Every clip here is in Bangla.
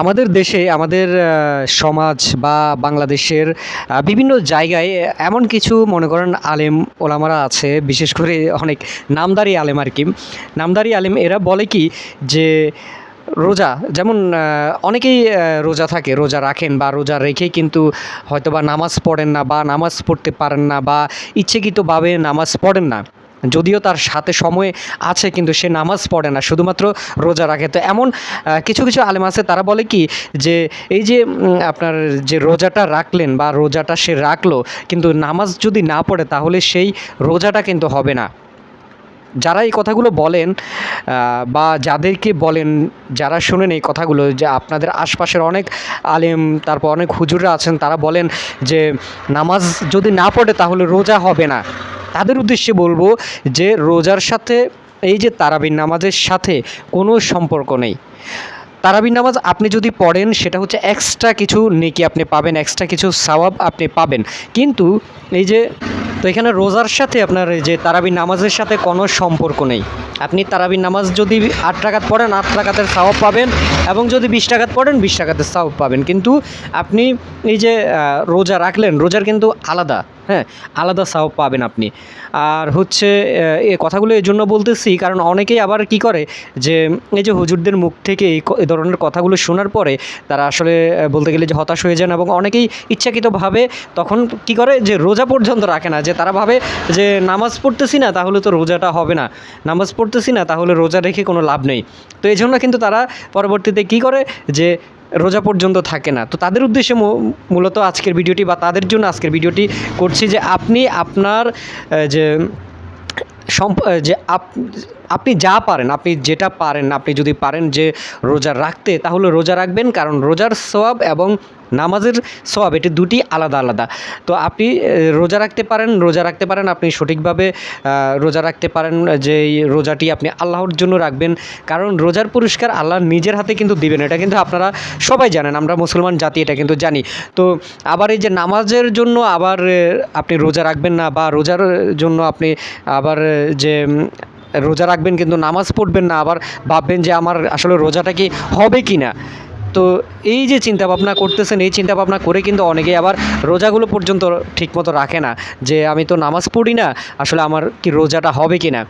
আমাদের দেশে, আমাদের সমাজ বা বাংলাদেশের বিভিন্ন জায়গায় এমন কিছু, মনে করেন, আলেম ওলামারা আছে, বিশেষ করে অনেক নামদারি আলেম আর কি। নামদারি আলেম, এরা বলে কি যে, রোজা, যেমন অনেকেই রোজা থাকে, রোজা রাখেন বা রোজা রেখে কিন্তু হয়তো বা নামাজ পড়েন না বা নামাজ পড়তে পারেন না বা ইচ্ছেকৃতভাবে নামাজ পড়েন না। যদিও তার সাথে সময় আছে, কিন্তু সে নামাজ পড়ে না। শুধুমাত্র রোজা রাখে। তো এমন কিছু কিছু আলেম আছে, তারা বলে কি যে, এই যে আপনার যে রোজাটা রাখলেন বা রোজাটা সে রাখল, কিন্তু নামাজ যদি না পড়ে, তাহলে সেই রোজাটা কিন্তু হবে না। যারা এই কথাগুলো বলেন বা যাদেরকে বলেন, যারা শোনেন এই কথাগুলো, যে আপনাদের আশপাশের অনেক আলেম, তারপর অনেক হুজুররা আছেন, তারা বলেন যে, নামাজ যদি না পড়ে, তাহলে রোজা হবে না। তাদের উদ্দেশ্যে বলব যে রোজার সাথে, এই যে তারাবির নামাজের সাথে কোনো সম্পর্ক নেই। তারাবির নামাজ আপনি যদি পড়েন, সেটা হচ্ছে এক্সট্রা কিছু নেকি আপনি পাবেন এক্সট্রা কিছু সওয়াব আপনি পাবেন। কিন্তু এই যে, তো এখানে রোজার সাথে আপনার এই যে তারাবির নামাজের সাথে কোনো সম্পর্ক নেই। আপনি তারাবির নামাজ যদি আট টাকাত পড়েন, আট টাকাতের সওয়াব পাবেন এবং যদি বিশ টাকাত পড়েন, বিশ টাকাতের সওয়াব পাবেন। কিন্তু আপনি এই যে রোজা রাখলেন, রোজার কিন্তু আলাদা। হ্যাঁ আলাদা সওয়াব পাবেন আপনি। আর হচ্ছে এ কথাগুলো এই জন্য বলতেছি, কারণ অনেকেই আবার কি করে যে, এই যে হুজুরদের মুখ থেকে এই ধরনের কথাগুলো শোনার পরে তারা আসলে বলতে গেলে যে হতাশ হয়ে যান এবং অনেকেই ইচ্ছাকৃতভাবে তখন কি করে যে রোজা পর্যন্ত রাখে না, যে তারা ভাবে যে নামাজ পড়তেছি না তাহলে তো রোজাটা হবে না, নামাজ পড়তেছি না তাহলে রোজা রেখে কোনো লাভ নেই। তো এই জন্য কিন্তু তারা পরবর্তীতে কি করে যে রোজা পর্যন্ত থাকে না। তো তাদের উদ্দেশ্যে মূলত আজকের ভিডিওটি বা তাদের জন্য আজকের ভিডিওটি করছি যে আপনি আপনার যে সম্প- যে আপ- আপনি যা পারেন, আপনি যেটা পারেন, আপনি যদি পারেন যে রোজা রাখতে, তাহলে রোজা রাখবেন। কারণ রোজার সোয়াব এবং নামাজের সোয়াব এটি দুটি আলাদা আলাদা। তো আপনি রোজা রাখতে পারেন, রোজা রাখতে পারেন, আপনি সঠিকভাবে রোজা রাখতে পারেন, যে রোজাটি আপনি আল্লাহর জন্য রাখবেন। কারণ রোজার পুরস্কার আল্লাহ নিজের হাতে কিন্তু দিবেন, এটা কিন্তু আপনারা সবাই জানেন, আমরা মুসলমান জাতি, এটা কিন্তু জানি। তো আবার এই যে নামাজের জন্য আবার আপনি রোজা রাখবেন না, বা রোজার জন্য আপনি আবার যে রোজা রাখবেন কিন্তু নামাজ পড়বেন না, আবার ভাববেন যে আমার আসলে রোজাটা কি হবে কি না তো এই যে চিন্তা ভাবনা করতেছেন, এই চিন্তা ভাবনা করে কিন্তু অনেকেই আবার রোজাগুলো পর্যন্ত ঠিকমতো রাখে না, যে আমি তো নামাজ পড়ি না, আসলে আমার কি রোজাটা হবে কি না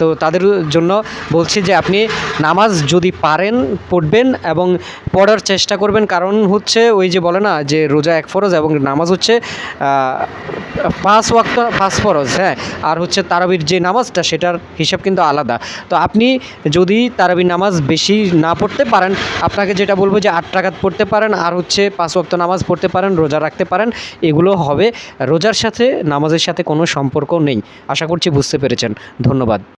তো তাদের জন্য বলছি যে আপনি নামাজ যদি পারেন, পড়বেন এবং পড়ার চেষ্টা করবেন। কারণ হচ্ছে ওই যে বলে না যে রোজা এক ফরজ এবং নামাজ হচ্ছে পাঁচ ওয়াক্ত, পাঁচ ফরজ হ্যাঁ। আর হচ্ছে তারাবির যে নামাজটা সেটার হিসাব কিন্তু আলাদা। তো আপনি যদি তারাবির নামাজ বেশি না পড়তে পারেন, আপনাকে যেটা বলব যে আট টাকাত পড়তে পারেন আর হচ্ছে পাঁচ ওয়াক্ত নামাজ পড়তে পারেন, রোজা রাখতে পারেন, এগুলো হবে। রোজার সাথে, নামাজের সাথে কোনো সম্পর্ক নেই। আশা করছি বুঝতে পেরেছেন। ধন্যবাদ।